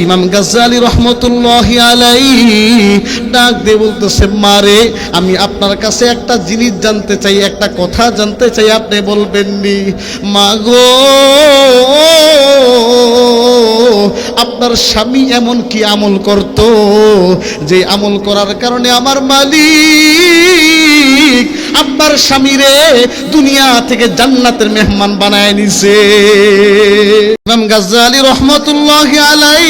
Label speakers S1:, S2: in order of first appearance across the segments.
S1: ইমাম গাজ্জালি রহমতুল্লাহ আলাই ডাক দিয়ে বলতেছে, মারে, আমি আপনার কাছে একটা জিনিস জানতে চাই, একটা কথা জানতে চাই, আপনি বলবেননি। নি গো! আপনার স্বামী এমন কি আমল করত যে আমল করার কারণে আমার মালিক আপনার স্বামীরে দুনিয়া থেকে জান্নাতের মেহমান বানায় নিছে। ইমাম রহমতুল্লাহ আলাই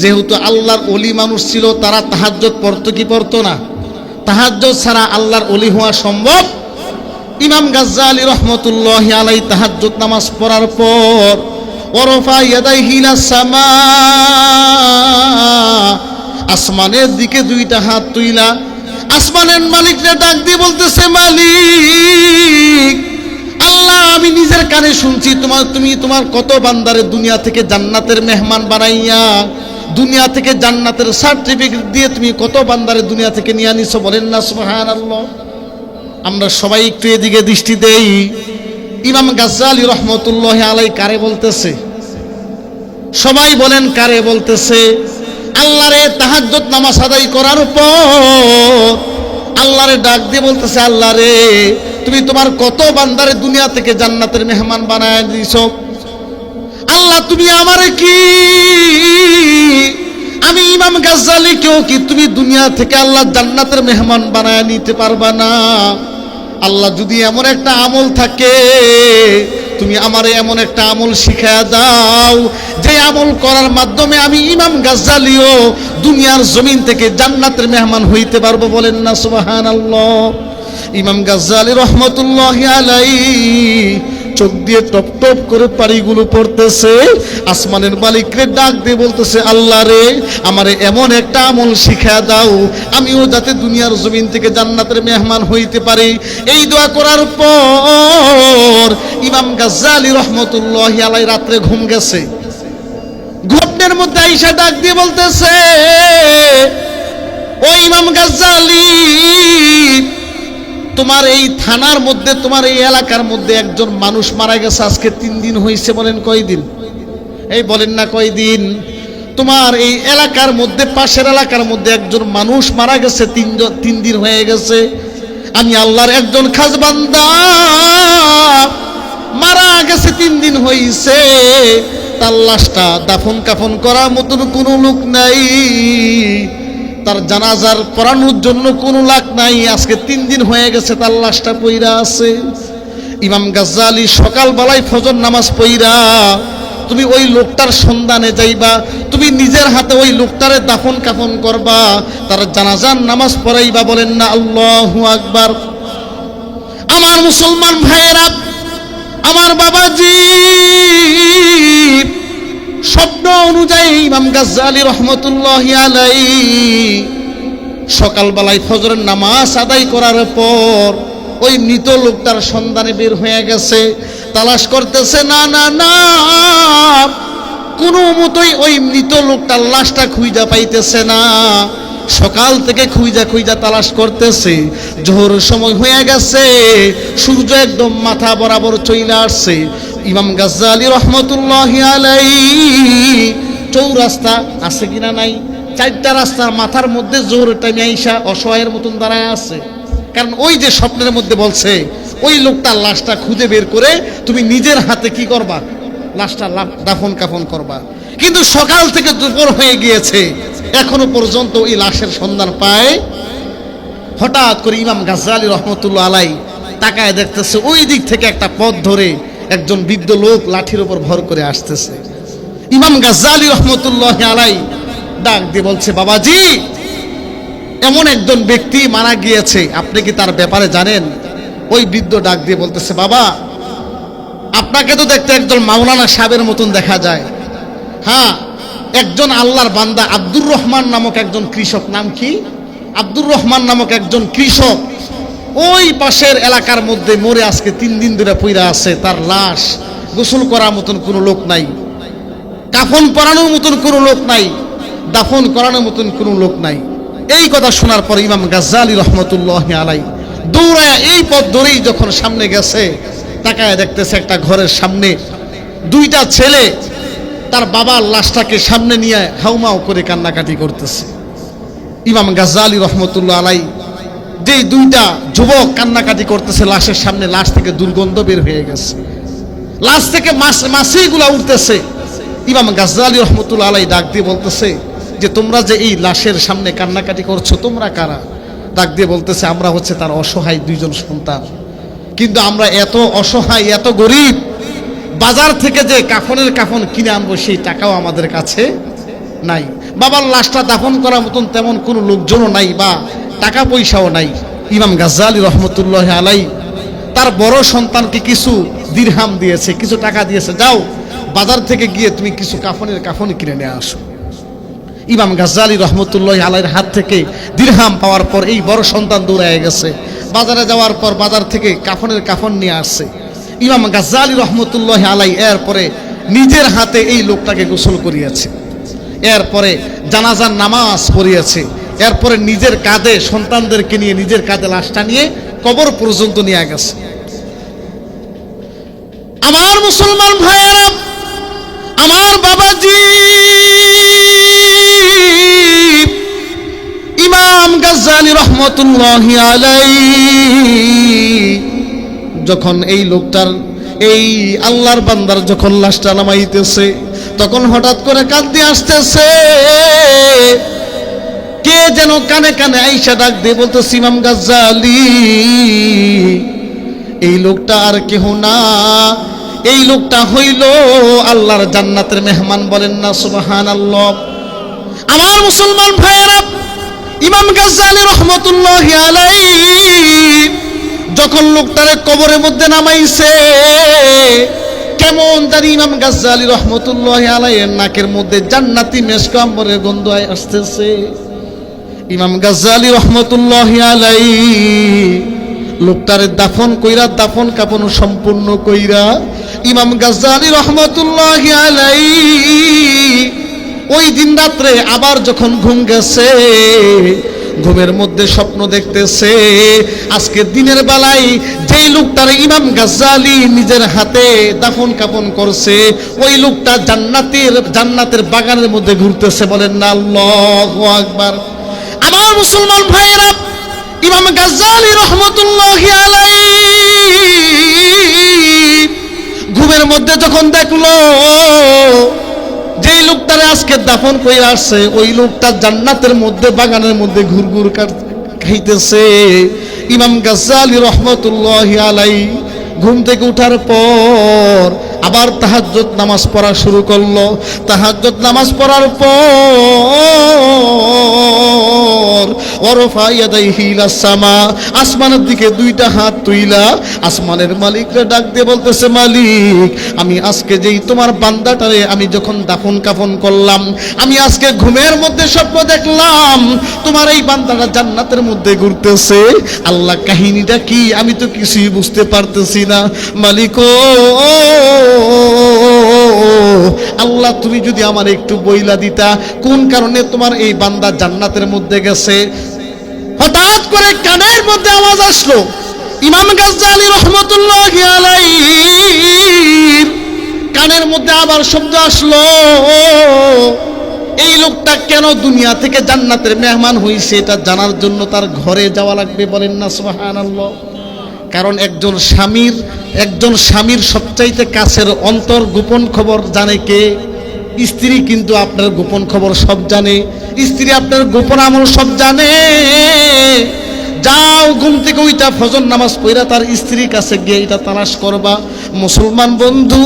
S1: যেহেতু আল্লাহর অলি মানুষ ছিল, তারা তাহাজ্জত পড়তো কি পড়তো না? তাহাজ্জত ছাড়া আল্লাহর অলি হওয়া সম্ভব ইমাম গাজ্জালি রহমতুল্লাহ আলাই তাহাজ্জুদ নামাজ পড়ার পর, ওরফা ইয়াদাইহি ইলা সামা, আসমানের দিকে দুইটা হাত তুইলা, আসমানের মালিকরে ডাক দিয়ে বলতেছে, মালিক, আল্লাহ, আমি নিজের কানে শুনছি, তোমার, তুমি তোমার কত বান্দারে দুনিয়া থেকে জান্নাতের মেহমান বানাইয়া, দুনিয়া থেকে জান্নাতের সার্টিফিকেট দিয়ে তুমি কত বান্দারে দুনিয়া থেকে নিয়ে আনিছো, বলেন না, সুবহানাল্লাহ। আমরা সবাই একটু এদিকে দৃষ্টি দেই ইমাম গাজ্জালি রহমতুল্লাহ আলাই কারে বলতেছে? সবাই বলেন কারে বলতেছে? আল্লাহরে তাহাজ্জুদ নামাজ আদায় করার পর আল্লাহরে ডাক দিয়ে বলতেছে, আল্লাহরে, তুমি তোমার কত বান্দারে দুনিয়া থেকে জান্নাতের মেহমান বানায় দিছো আল্লাহ, তুমি আমারে কি? আমি ইমাম গাজ্জালি কেউ কি তুমি দুনিয়া থেকে আল্লাহ জান্নাতের মেহমান বানায় নিতে পারবা না? আল্লাহ যদি এমন একটা আমল থাকে, তুমি আমারে এমন একটা আমল শিখা দাও, যে আমল করার মাধ্যমে আমি ইমাম গাজ্জালিও দুনিয়ার জমিন থেকে জান্নাতের মেহমান হইতে পারব বলেন না সুবাহান আল্লাহ ইমাম গাজ্জালি রহমতুল্লাহ আলাই চোখ দিয়ে টপ টপ করে পাড়িগুলো পড়তেছে। আসমানের মালিকরে ডাক দিয়ে বলতেছে, আল্লাহ রে, আমারে এমন একটা আমল শিখা দাও। আমিও যাতে দুনিয়ার জমিন থেকে জান্নাতের মেহমান হইতে পারি। এই দোয়া করার পর ইমাম গাজ্জালি রহমতুল্লাহ আলাই রাত্রে ঘুম গেছে। ঘুমের মধ্যে আইসা ডাক দিয়ে বলতেছে, ও ইমাম গাজ্জালি তোমার এই থানার মধ্যে, তোমার এই এলাকার মধ্যে একজন মানুষ মারা গেছে, আজকে তিন দিন হয়েছে বলেন কয়দিন এই বলেন না কয়দিন তোমার এই এলাকার মধ্যে, পাশের এলাকার মধ্যে একজন মানুষ মারা গেছে, তিন তিন দিন হয়ে গেছে। আমি আল্লাহর একজন খাস বান্দা, মারা গেছে, তিন দিন হয়েছে তার লাশটা দাফন কাফন করার মতন কোনো লোক নাই। তার জানাজার পড়ানোর জন্য কোনো লাখ নাই। আজকে তিন দিন হয়ে গেছে তার লাশটা পইরা আছে। ইমাম গাজ্জালি সকালবেলায় ফজর নামাজ পইরা, তুমি ওই লোকটার সন্ধানে যাইবা, তুমি নিজের হাতে ওই লোকটারে দাফন কাফন করবা, তার জানাজার নামাজ পড়াইবা। বলেন, না, আল্লাহু আকবার। আমার মুসলমান ভাইয়েরা, আমার বাবাজি স্বপ্ন অনুযায়ী ইমাম গাজ্জালি রহমতুল্লাহ আলাই সকালবেলায় ফজরের নামাজ আদায় করার পর ওই মৃত লোকটার সন্ধানে বের হয়ে গেছে, তালাশ করতেছে, না না না। কোনো মতোই ওই মৃত লোকটার লাশটা খুঁজা পাইতেছে না। সকাল থেকে খুঁজা খুঁজা তালাশ করতেছে জোহর সময় হয়ে গেছে, সূর্য একদম মাথা বরাবর চইলা আসছে ইমাম গাজ্জালি রহমতুল্লাহ আলাই চৌরাস্তা আছে কিনা নাই? চারটা রাস্তার মাথার মধ্যে জোহর টাইমে আইসা অসহায়ের মতন দাঁড়ায় আছে। কারণ ওই যে স্বপ্নের মধ্যে বলছে, ওই লোকটার লাশটা খুঁজে বের করে তুমি নিজের হাতে কি করবা? লাশটা দাফন কাফন করবা। কিন্তু সকাল থেকে দুপুর হয়ে গিয়েছে, এখনও পর্যন্ত ওই লাশের সন্ধান পায়। হঠাৎ করে ইমাম গাজ্জালি রহমতুল্লাহ আলাই তাকায় দেখতেছে, ওই দিক থেকে একটা পথ ধরে একজন বৃদ্ধ লোক লাঠির উপর ভর করে আসতেছে। ইমাম গাজ্জালি রহমতুল্লাহ আলাই ডাক দিয়ে বলছে, বাবাজি, এমন একজন ব্যক্তি মারা গিয়েছে, আপনি কি তার ব্যাপারে জানেন? ওই বৃদ্ধ ডাক দিয়ে বলতেছে, বাবা, আপনাকে তো দেখতে একজন মাওলানা সাহেবের মতন দেখা যায়। হ্যাঁ একজন আল্লাহর বান্দা আব্দুর রহমান নামক একজন কৃষক। নাম কি? আব্দুর রহমান নামক একজন কৃষক। ওই পাশের এলাকার মধ্যে মরে আজকে তিন দিন ধরে পইরা আছে, তার লাশ গোসল করার মতন কোনো লোক নাই। কাফন পরানোর মতন কোনো লোক নাই, দাফন করানোর মতন কোনো লোক নাই। এই কথা শোনার পর ইমাম গাজ্জালি রহমতুল্লাহ আলাই দৌড়ায় এই পথ ধরেই যখন সামনে গেছে, তাকায় দেখতেছে একটা ঘরের সামনে দুইটা ছেলে তার বাবার লাশটাকে সামনে নিয়ে হাউমাউ করে কান্নাকাটি করতেছে। ইমাম গাজ্জালি রহমতুল্লাহ আলাই যেই দুইটা যুবক কান্নাকাটি করতেছে, লাশের সামনে লাশ থেকে দুর্গন্ধ বের হয়ে গেছে। লাশ থেকে মাস মাসিগুলা উঠতেছে। ইমাম গাজ্জালি রহমতুল্লাহ আলাই ডাক দিয়ে বলতেছে যে, তোমরা যে এই লাশের সামনে কান্নাকাটি করছ, তোমরা কারা? ডাক দিয়ে বলতেছে, আমরা হচ্ছে তার অসহায় দুইজন সন্তান। কিন্তু আমরা এত অসহায়, এত গরিব, বাজার থেকে যে কাফনের কাফন কিনে আনব, সেই টাকাও আমাদের কাছে নাই। বাবার লাশটা দাফন করার মতন তেমন কোনো লোকজনও নাই বা টাকা পয়সাও নাই। ইমাম গাজ্জালি রহমতুল্লাহ আলাই তার বড় সন্তানকে কিছু দিরহাম দিয়েছে, কিছু টাকা দিয়েছে। যাও, বাজার থেকে গিয়ে তুমি কিছু কাফনের কাফন কিনে নিয়ে আসো। ইমাম গাজ্জালি রহমতুল্লাহ আলাইয়ের হাত থেকে দিরহাম পাওয়ার পর এই বড় সন্তান দৌড়ায় গেছে। বাজারে যাওয়ার পর বাজার থেকে কাফনের কাফন নিয়ে আসছে। ইমাম গাজ্জালি রহমতুল্লাহ আলাই এরপরে নিজের হাতে এই লোকটাকে গোসল করিয়েছে। এরপরে জানাজার নামাজ পড়িয়েছে। এরপরে নিজের কাঁধে সন্তানদেরকে নিয়ে, নিজের কাঁধে লাশটা নিয়ে কবর পর্যন্ত নিয়ে গেছে। আমার মুসলমান ভাইয়েরা, আমার বাবাজি, ইমাম গাজ্জালি রহমতুল্লাহ আলাই যখন এই লোকটার, এই আল্লাহর বান্দার যখন লাশটা নামাইতেছে, তখন হঠাৎ করে কাঁদতে আসতেছে। যেন কানে কানে আইসা ডাক দিয়ে বলতেছে, ইমাম গাজ্জালি, এই লোকটা আর কেহ না। এই লোকটা হইল আল্লাহর জান্নাতের মেহমান বলেন না সুবাহান আল্লাহ আমার মুসলমান ভাইয়েরা, ইমাম গাজ্জালি রহমতুল্লাহ আলাই যখন লোকটারে কবরের মধ্যে নামাইছে, কেমন জানি ইমাম গাজ্জালি রহমতুল্লাহ আলাইয়ের নাকের মধ্যে জান্নাতি মেশকাম্বরের গন্ধ আসতেছে। ইমাম গাজ্জালি রহমতুল্লাহ আলাই লোকটারে দাফন কইরা, দাফন কাপন সম্পূর্ণ কইরা, ইমাম গাজ্জালি রহমতুল্লাহ আলাই ওই দিন রাত্রে আবার যখন ঘুম গেছে, ঘুমের মধ্যে স্বপ্ন দেখতেছে, আজকে দিনের বেলায় যেই লোকটার ইমাম গাজ্জালি নিজের হাতে দাফন কাপন করছে, ওই লোকটা জান্নাতের জান্নাতের বাগানের মধ্যে ঘুরতেছে, বলেন না, আল্লাহু আকবার। আমার মুসলমান ভাইয়েরা, ইমাম গাজ্জালি রহমতুল্লাহ আলাই ঘুমের মধ্যে যখন দেখল, যেই লোকটারে আজকে দাফন করে আসছে, ওই লোকটা জান্নাতের মধ্যে, বাগানের মধ্যে ঘুরঘুর খাইতেছে। ইমাম গাজ্জালি রহমতুল্লাহ আলাই ঘুম থেকে উঠার পর আবার তাহাজ্জত নামাজ পড়া শুরু করল। তাহাজ্জত নামাজ পড়ার পর সামা আসমানের দিকে দুইটা হাত তুইলা আসমানের মালিকরে ডাক দিয়ে বলতেছে মালিক আমি আজকে যেই তোমার বান্দাটারে আমি যখন দাফন কাফন করলাম আমি আজকে ঘুমের মধ্যে স্বপ্ন দেখলাম তোমার এই বান্দাটা জান্নাতের মধ্যে ঘুরতেছে আল্লাহ কাহিনীটা কি আমি তো কিছুই বুঝতে পারতেছি না মালিক ও আল্লাহ তুমি যদি আমার একটু বইলা দিতা, কোন কারণে তোমার এই বান্দা জান্নাতের মধ্যে গেছে? হঠাৎ করে কানের মধ্যে আওয়াজ আসলো, ইমাম গাজ্জালি রহমতুল্লাহ কানের মধ্যে আবার শব্দ আসলো, এই লোকটা কেন দুনিয়া থেকে জান্নাতের মেহমান হইছে, এটা জানার জন্য তার ঘরে যাওয়া লাগবে বলেন না, সুবহানাল্লাহ। কারণ একজন স্বামীর একজন স্বামীর সবচাইতে কাছের অন্তর গোপন খবর জানে কে? স্ত্রী কিন্তু আপনার গোপন খবর সব জানে। স্ত্রী আপনার গোপন আমল সব জানে। যাও ঘুম থেকে ওইটা ফজর নামাজ পড়া, তার স্ত্রীর কাছে গিয়ে এটা তালাশ করবা। মুসলমান বন্ধু,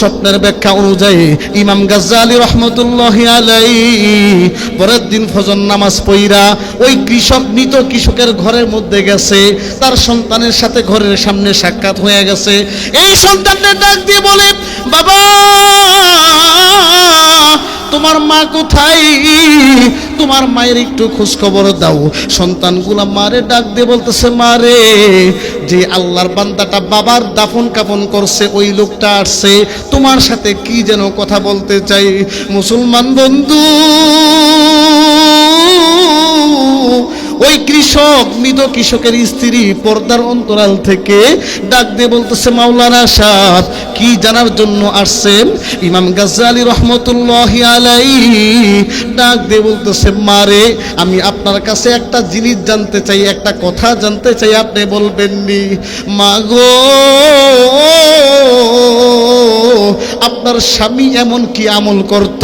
S1: স্বপ্নের ব্যাখ্যা অনুযায়ী ইমাম গাজ্জালি রহমতুল্লাহ আলাই পরের দিন ফজর নামাজ পইরা ওই কৃষক, মৃত কৃষকের ঘরের মধ্যে গেছে। তার সন্তানের সাথে ঘরের সামনে সাক্ষাৎ হয়ে গেছে। এই সন্তানদের ডাক দিয়ে বলে, বাবা, তোমার মা কোথায়? তোমার মায়ের একটু খোঁজ খবর দাও। সন্তানগুলা মারে ডাক দিয়ে বলতেছে, মারে, যে আল্লাহর বান্দাটা বাবার দাফন কাপন করছে, ওই লোকটা আসছে। তোমার সাথে কি যেন কথা বলতে চাই, মুসলমান বন্ধু। ওই কৃষক, মৃত কৃষকের স্ত্রী পর্দার অন্তরাল থেকে ডাক দিয়ে বলতেছে, মাওলানা সাহ কি জানার জন্য আসছেন? ইমাম গাজ্জালি রহমতুল্লাহ আলাই ডাক দিয়ে বলতেছে, মারে, আমি আপনার কাছে একটা জিনিস জানতে চাই, একটা কথা জানতে চাই, আপনি বলবেননি। মা গো, আপনার স্বামী এমন কি আমল করত,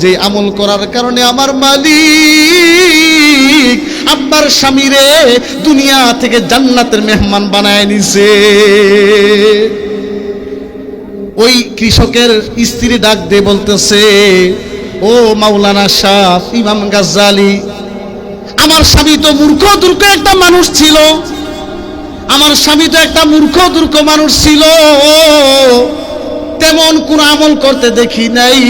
S1: যে আমল করার কারণে আমার মালিক আপনার স্বামীরে দুনিয়া থেকে জান্নাতের মেহমান বানায় নিছে। ওই কৃষকের স্ত্রী ডাক দিয়ে বলতেছে, ও মাওলানা শাহ ইমাম গাজ্জালি, আমার স্বামী তো মূর্খ দুর্খ একটা মানুষ ছিল। আমার স্বামী তো একটা মূর্খ দুর্খ মানুষ ছিল। তেমন কোন আমল করতে দেখি নাই।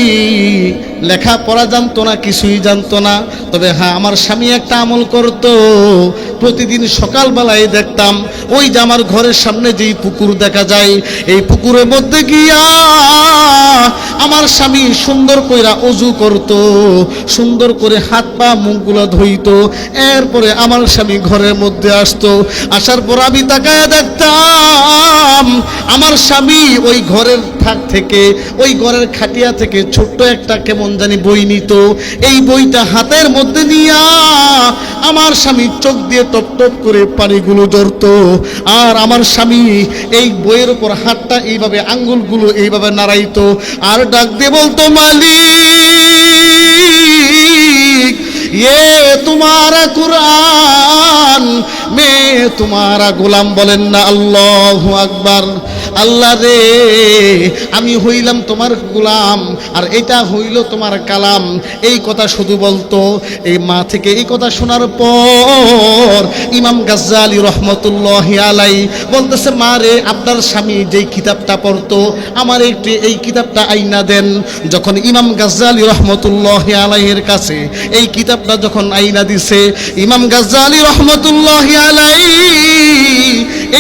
S1: লেখাপড়া জানতো না, কিছুই জানতো না। তবে হ্যাঁ আমার স্বামী একটা আমল করত। প্রতিদিন সকালবেলায় দেখতাম, ওই যে আমার ঘরের সামনে যেই পুকুর দেখা যায়, এই পুকুরের মধ্যে গিয়া আমার স্বামী সুন্দর কইরা অজু করত, সুন্দর করে হাত পা মুখগুলো ধুইত। এরপরে আমার স্বামী ঘরের মধ্যে আসতো। আসার পর আমি তাকায় দেখতাম, আমার স্বামী ওই ঘরের থাক থেকে, ওই ঘরের খাটিয়া থেকে ছোট্ট একটা কেমন কেমন জানি বই নিত। এই বইটা হাতের মধ্যে দিয়া আমার স্বামী চোখ দিয়ে টপ টপ করে পানিগুলো জড়ত। আর আমার স্বামী এই বইয়ের উপর হাতটা এইভাবে, আঙ্গুলগুলো এইভাবে নাড়াইত। আর ডাক দিয়ে বলতো মালি এ তোমারা কুরআন, মে তোমারা গোলাম বলেন না, আল্লাহ আকবার। আল্লাহ রে, আমি হইলাম তোমার গোলাম, আর এটা হইল তোমার কালাম। এই কথা শুধু বলতো, এই মা থেকে এই কথা শোনার পর ইমাম গাজ্জালি রহমতুল্লাহ আলাই বলতেছে, মা রে, আপনার স্বামী যেই কিতাবটা পড়তো, আমার একটু এই কিতাবটা আইনা দেন। যখন ইমাম গাজ্জালি রহমতুল্লাহ আলাইয়ের কাছে এই কিতাবটা যখন আইনা দিছে, ইমাম গাজ্জালি রহমতুল্লাহ আলাই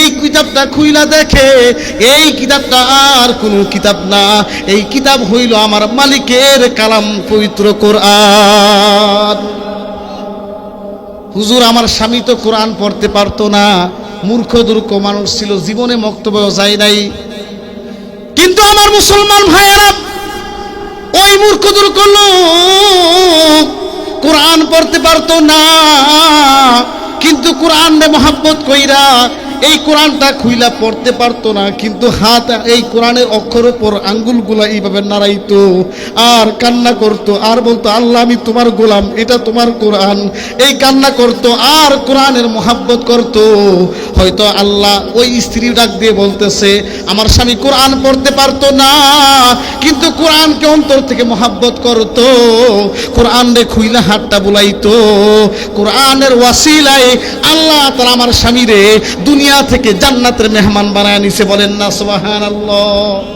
S1: এই কিতাবটা খুইলা দেখে, এই কিতাবটা আর কোনো কিতাব না। এই কিতাব হইল আমার মালিকের কালাম পবিত্র কোরআন। হুজুর, আমার স্বামী তো কোরআন পড়তে পারতো না। মূর্খ দুর্খ মানুষ ছিল, জীবনে মক্তব্য যায় নাই। কিন্তু আমার মুসলমান ভাইয়েরা, ওই মূর্খ দুর্খ লোক কোরআন পড়তে পারতো না। কিন্তু কোরআন মহাব্বত কইরা এই কোরআনটা খুইলা পড়তে পারতো না, কিন্তু হাত, এই কোরআনের অক্ষর উপর আঙ্গুলগুলা এইভাবে নাড়াইতো আর কান্না করতো আর বলতো, আল্লাহ, আমি তোমার গোলাম, এটা তোমার কোরআন। এই কান্না করতো আর কোরআনের মহাব্বত করতো। হয়তো আল্লাহ ওই স্ত্রী ডাক দিয়ে বলতেছে, আমার স্বামী কোরআন পড়তে পারতো না, কিন্তু কোরআনকে অন্তর থেকে মহাব্বত করতো। কোরআন রে খুইলা হাতটা বুলাইতো। কোরআনের ওয়াসিলায় আল্লাহ তারা আমার স্বামীরে দুনিয়া থেকে জান্নাতের মেহমান বানায় নিছে বলেন না সুবহানাল্লাহ।